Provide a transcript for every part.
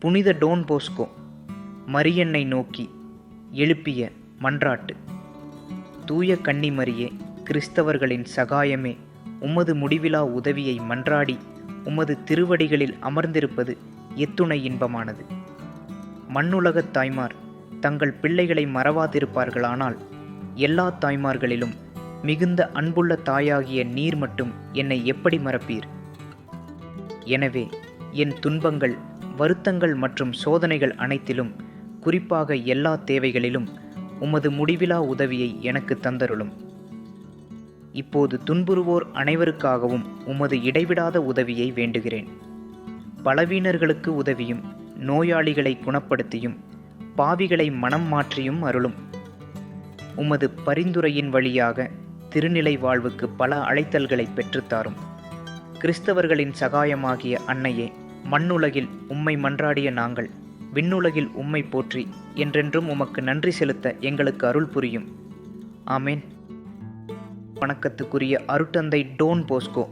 புனித tone Bosco மரியன்னை நோக்கி எழுப்பிய மன்றாட்டு. தூய கன்னிமரியே கிறிஸ்தவர்களின் சகாயமே உமது முடிவிலா உதவியை மன்றாடி உமது திருவடிகளில் அமர்ந்திருப்பது எத்துணை இன்பமானது. மண்ணுலகத் தாய்மார் தங்கள் பிள்ளைகளை மறவாதிருப்பார்களானால் எல்லா தாய்மார்களிலும் மிகுந்த அன்புள்ள தாயாகிய நீர் மட்டும் என்னை எப்படி மறப்பீர்? எனவே என் துன்பங்கள் வருத்தங்கள் மற்றும் சோதனைகள் அனைத்திலும் குறிப்பாக எல்லா தேவைகளிலும் உமது முடிவிலா உதவியை எனக்கு தந்தருளும். இப்போது துன்புறுவோர் அனைவருக்காகவும் உமது இடைவிடாத உதவியை வேண்டுகிறேன். பலவீனர்களுக்கு உதவியும் நோயாளிகளை குணப்படுத்தியும் பாவிகளை மனம் மாற்றியும் அருளும். உமது பரிந்துரையின் வழியாக திருநிலை வாழ்வுக்கு பல அழைத்தல்களை பெற்றுத்தாரும் கிறிஸ்தவர்களின் சகாயமாகிய அன்னையே மண்ணுலகில் உம்மை மன்றாடிய நாங்கள் விண்ணுலகில் உம்மை போற்றி என்றென்றும் உமக்கு நன்றி செலுத்த எங்களுக்கு அருள் புரியும். ஆமேன். வணக்கத்துக்குரிய அருட்டந்தை டோன் போஸ்கோ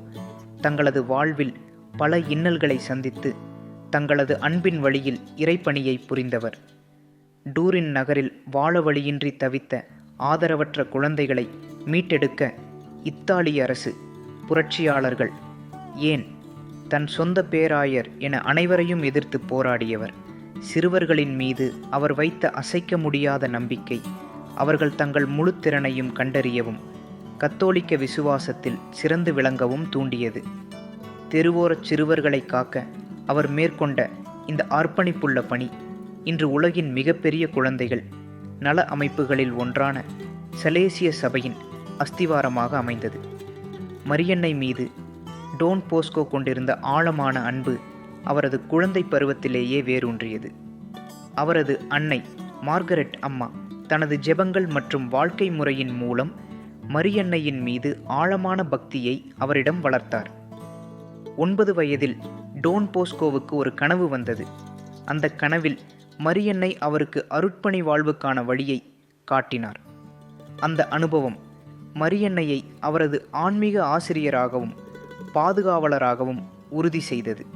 தங்களது வாழ்வில் பல இன்னல்களை சந்தித்து தங்களது அன்பின் வழியில் இறைப்பணியை புரிந்தவர். டூரின் நகரில் வாழ வழியின்றி தவித்த ஆதரவற்ற குழந்தைகளை மீட்டெடுக்க இத்தாலிய அரசு புரட்சியாளர்கள் ஏன் தன் சொந்த பேராயர் என அனைவரையும் எதிர்த்து போராடியவர். சிறுவர்களின் மீது அவர் வைத்த அசைக்க முடியாத நம்பிக்கை அவர்கள் தங்கள் முழு திறனையும் கண்டறியவும் கத்தோலிக்க விசுவாசத்தில் சிறந்து விளங்கவும் தூண்டியது. தெருவோரச் சிறுவர்களை காக்க அவர் மேற்கொண்ட இந்த அர்ப்பணிப்புள்ள பணி இன்று உலகின் மிகப்பெரிய குழந்தைகள் நல அமைப்புகளில் ஒன்றான சலேசிய சபையின் அஸ்திவாரமாக அமைந்தது. மரியன்னை மீது டோன் போஸ்கோ கொண்டிருந்த ஆழமான அன்பு அவரது குழந்தை பருவத்திலேயே வேரூன்றியது. அவரது அன்னை மார்கரெட் அம்மா தனது ஜெபங்கள் மற்றும் வாழ்க்கை முறையின் மூலம் மரியன்னையின் மீது ஆழமான பக்தியை அவரிடம் வளர்த்தார். ஒன்பது வயதில் டோன் போஸ்கோவுக்கு ஒரு கனவு வந்தது. அந்த கனவில் மரியன்னை அவருக்கு அருட்பணி வாழ்வுக்கான வழியை காட்டினார். அந்த அனுபவம் மரியன்னையை அவரது ஆன்மீக ஆசிரியராகவும் பாதுகாவலராகவும் உறுதி செய்தது.